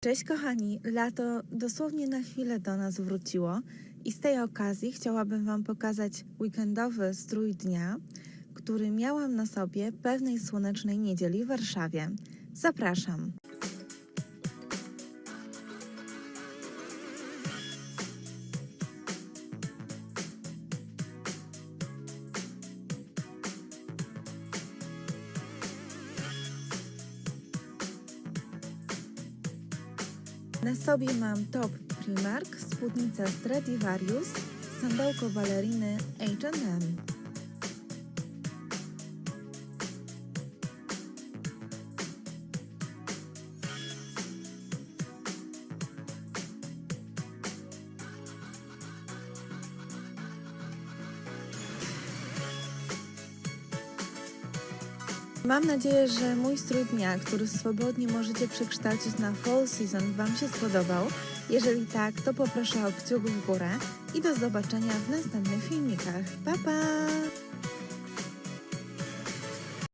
Cześć kochani, lato dosłownie na chwilę do nas wróciło i z tej okazji chciałabym Wam pokazać weekendowy strój dnia, który miałam na sobie pewnej słonecznej niedzieli w Warszawie. Zapraszam. Na sobie mam top Primark, spódnica Stradivarius, sandałko baleriny H&M. Mam nadzieję, że mój strój dnia, który swobodnie możecie przekształcić na fall season, Wam się spodobał. Jeżeli tak, to poproszę o kciuk w górę i do zobaczenia w następnych filmikach. Pa, pa!